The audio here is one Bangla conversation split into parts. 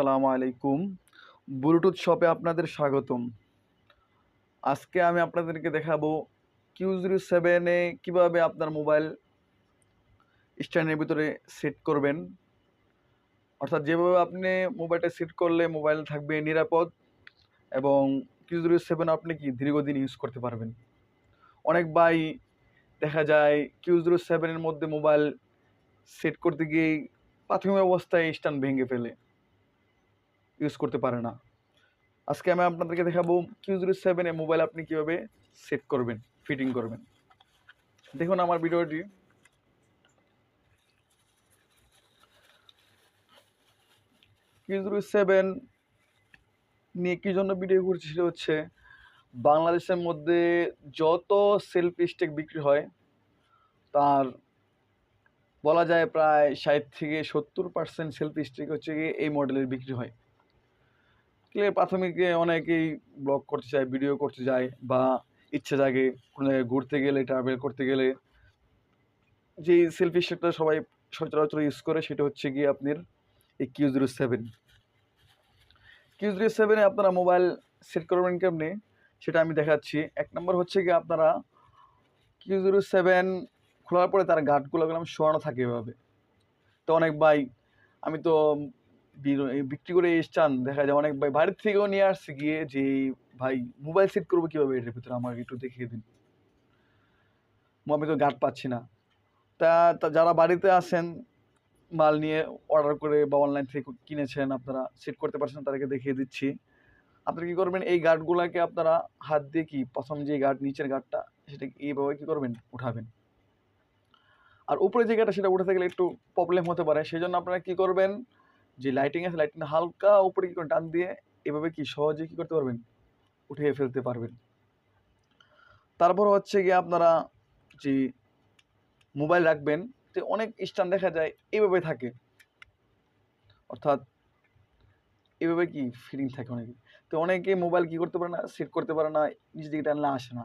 আসসালামু আলাইকুম। ব্লুটুথ শপে আপনাদের স্বাগতম। আজকে আমি আপনাদেরকে দেখাবো কিউ জিরো সেভেনে কীভাবে আপনার মোবাইল স্ট্যান্ডের ভিতরে সেট করবেন। অর্থাৎ যেভাবে আপনি মোবাইলটা সেট করলে মোবাইল থাকবে নিরাপদ এবং কিউ জিরো সেভেন আপনি কি দীর্ঘদিন ইউজ করতে পারবেন। অনেক বাই দেখা যায় কিউ জিরো সেভেনের মধ্যে মোবাইল সেট করতে গিয়েই প্রাথমিক অবস্থায় স্ট্যান্ড ভেঙে ফেলে। ইউজ করতে পারে না। আজকে আমি আপনাদেরকে দেখাবো কিউ জিরো সেভেনে মোবাইল আপনি কীভাবে সেট করবেন ফিটিং করবেন। দেখুন আমার ভিডিওটি। কিউ জিরো সেভেন নিয়ে কী জন্য ভিডিও করছি সেটা হচ্ছে, বাংলাদেশের মধ্যে যত সেলফ স্টেক বিক্রি হয়, তার বলা যায় প্রায় ষাট থেকে সত্তর পার্সেন্ট সেলফ স্টিক হচ্ছে গিয়ে এই মডেলের বিক্রি হয়। প্রাথমিকে অনেকেই ব্লগ করতে চায় ভিডিও করতে যায় বা ইচ্ছে জাগে কোনো জায়গায় ঘুরতে গেলে ট্রাভেল করতে গেলে। যেই সেলফি স্টিকটা সবাই সচরাচর ইউজ করে সেটা হচ্ছে গিয়ে আপনার এই Q zero seven Q zero সেভেনে আপনারা মোবাইল সেট করবেন কেমনি? সেটা আমি দেখাচ্ছি। এক নম্বর হচ্ছে গিয়ে আপনারা কিউ জিরো সেভেন খোলার পরে তার গার্ডগুলো গেলাম, শোয়ানো থাকে এভাবে। তো অনেক ভাই, আমি তো বিক্রি করে এসছান দেখা যায় অনেক ভাই, বাড়ির থেকেও নিয়ে আসছে গিয়ে যে, ভাই মোবাইল সেট করব কীভাবে এটার ভিতরে? আমাকে একটু দেখিয়ে দিন। আমি তো গার্ড পাচ্ছি না। তা যারা বাড়িতে আসেন মাল নিয়ে অর্ডার করে বা অনলাইন থেকে কিনেছেন আপনারা সেট করতে পারছেন তাদেরকে দেখিয়ে দিচ্ছি। আপনারা কী করবেন? এই গার্ডগুলোকে আপনারা হাত দিয়ে কি, প্রথম যে গার্ড নিচের গার্ডটা সেটা এইভাবে কী করবেন? উঠাবেন। আর উপরে যে গাড়িটা সেটা উঠাতে গেলে একটু প্রবলেম হতে পারে। সেই জন্য আপনারা কী করবেন? যে লাইটিং আছে লাইটিং হালকা উপরে কী করে টান দিয়ে এভাবে কি সহজে কী করতে পারবেন? উঠিয়ে ফেলতে পারবেন। তারপর হচ্ছে গিয়ে আপনারা যে মোবাইল রাখবেন, যে অনেক স্ট্যান্ড দেখা যায়, এভাবে থাকে। অর্থাৎ এভাবে কি ফিলিং থাকে অনেকে। তো অনেকে মোবাইল কি করতে পারে না সেট করতে পারে না, নিজে দিকে টানলে আসে না।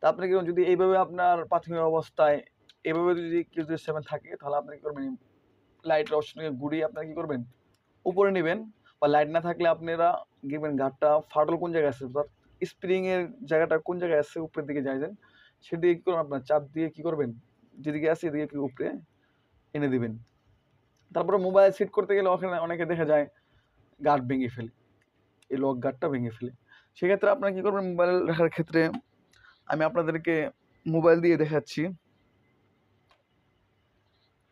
তা আপনি কি যদি এইভাবে আপনার প্রাথমিক অবস্থায় এভাবে যদি কেউ যদি সেভেন থাকে, তাহলে আপনি কী করবেন? লাইট রোশনকে ঘুরিয়ে আপনারা কী করবেন? উপরে নেবেন বা লাইট না থাকলে আপনারা দেখবেন গাড়টা ফাটল কোন জায়গায় আছে? অর্থাৎ স্প্রিংয়ের জায়গাটা কোন জায়গায় আছে? উপরের দিকে যাইছেন সেদিকে কী করবেন আপনার? চাপ দিয়ে কী করবেন? যেদিকে আছে এদিকে কি উপরে এনে দিবেন। তারপরে মোবাইল সেট করতে গেলে ওখানে অনেকে দেখা যায় গার্ড ভেঙে ফেলে। এই লক গার্ডটা ভেঙে ফেলে। সেক্ষেত্রে আপনারা কী করবেন? মোবাইল রাখার ক্ষেত্রে আমি আপনাদেরকে মোবাইল দিয়ে দেখাচ্ছি।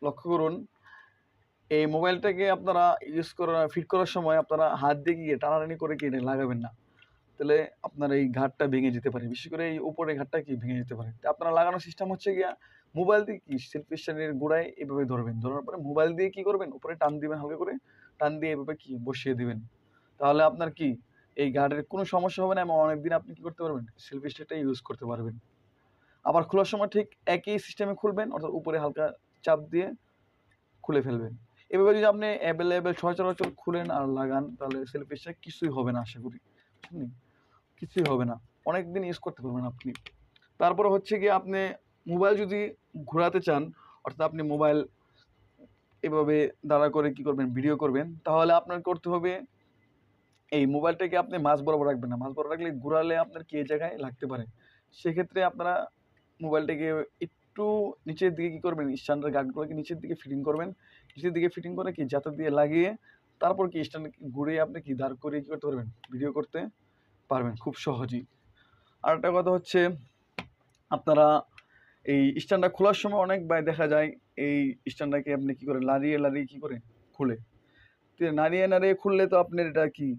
লক্ষ্য করুন। এই মোবাইলটাকে আপনারা ইউজ করার ফিট করার সময় আপনারা হাত দিয়ে গিয়ে টানাটানি করে কি লাগাবেন না। তাহলে আপনার এই ঘাটটা ভেঙে যেতে পারে। বিশেষ করে এই উপরের ঘাটটা কি ভেঙে যেতে পারে? আপনারা লাগানোর সিস্টেম হচ্ছে গিয়া মোবাইল দিয়ে কি সেলফি স্ট্যান্ডের গোড়ায় এভাবে ধরবেন। ধরার পরে মোবাইল দিয়ে কি করবেন? উপরে টান দিবেন হালকা করে। টান দিয়ে এভাবে কি বসিয়ে দিবেন। তাহলে আপনার কি এই গার্ডের কোনো সমস্যা হবে না এবং অনেকদিন আপনি কি করতে পারবেন? সেলফি স্ট্যান্ডটা ইউজ করতে পারবেন। আবার খোলার সময় ঠিক একই সিস্টেমে খুলবেন, অর্থাৎ উপরে হালকা চাপ দিয়ে খুলে ফেলবেন। এভাবে যদি আপনি অ্যাভেলেবেল সচরাচর খুলেন আর লাগান, তাহলে সেলফি স্ট্যান্ড কিছুই হবে না, আশা করি। কিছুই হবে না। অনেক দিন ইউজ করতে পারবেন আপনি। তারপরে হচ্ছে গিয়ে আপনি মোবাইল যদি ঘোরাতে চান, অর্থাৎ আপনি মোবাইল এভাবে দাঁড়া করে কি করবেন ভিডিও করবেন, তাহলে আপনার করতে হবে, এই মোবাইলটাকে আপনি মাছ বরাবর রাখবেন না। মাছ বরাবর রাখলে ঘোরালে আপনার কি জায়গায় লাগতে পারে? সেক্ষেত্রে আপনারা মোবাইলটাকে একটু নিচের দিকে কী করবেন? স্ট্যান্ডার্ড গার্ডগুলোকে নিচের দিকে ফিটিং করবেন। নিচের দিকে ফিটিং করে কি যাতে দিয়ে লাগিয়ে তারপর কি স্ট্যান্ড ঘুরিয়ে আপনি কি দাঁড় করিয়ে কী করতে পারবেন? ভিডিও করতে পারবেন খুব সহজেই। আর একটা কথা হচ্ছে, আপনারা এই স্ট্যান্ডটা খোলার সময় অনেক ভাই দেখা যায়, এই স্ট্যান্ডটাকে আপনি কী করে লাড়িয়ে লাড়িয়ে কী করে? খুলে। নাড়িয়ে নাড়িয়ে খুললে তো আপনার এটা কি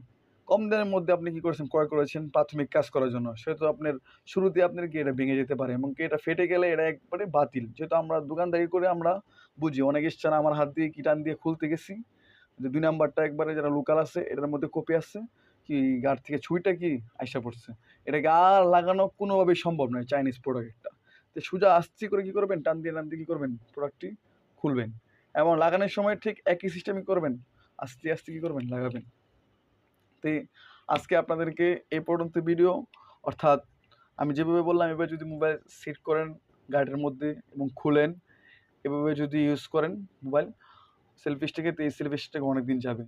কম দিনের মধ্যে আপনি কী করেছেন? ক্রয় করেছেন প্রাথমিক কাজ করার জন্য? সেহেতু আপনার শুরুতে আপনার কি এটা ভেঙে যেতে পারে? এবং কি এটা ফেটে গেলে এটা একবারে বাতিল। যেহেতু আমরা দোকানদারি করে আমরা বুঝি। অনেক ইচ্ছা না আমার হাত দিয়ে কি টান দিয়ে খুলতে গেছি। যে দুই নাম্বারটা একবারে যারা লোকাল আছে, এটার মধ্যে কপি আসছে কি গাড় থেকে ছুঁইটা কি আইসা পড়ছে? এটাকে আর লাগানো কোনোভাবেই সম্ভব নয় চাইনিজ প্রোডাক্টটা তো সোজা আস্তি করে কী করবেন? টান দিয়ে টান দিয়ে কী করবেন? প্রোডাক্টটি খুলবেন। এবং লাগানোর সময় ঠিক একই সিস্টেমই করবেন। আস্তে আস্তে কী করবেন? লাগাবেন। তো আজকে আপনাদেরকে এ পর্যন্ত ভিডিও অর্থাৎ আমি যেভাবে বললাম, এভাবে যদি মোবাইল সেট করেন গাড়ির মধ্যে এবং খুলেন, এভাবে যদি ইউজ করেন মোবাইল সেলফি স্টিকে তো এই সেলফি স্টিকে অনেক দিন যাবে।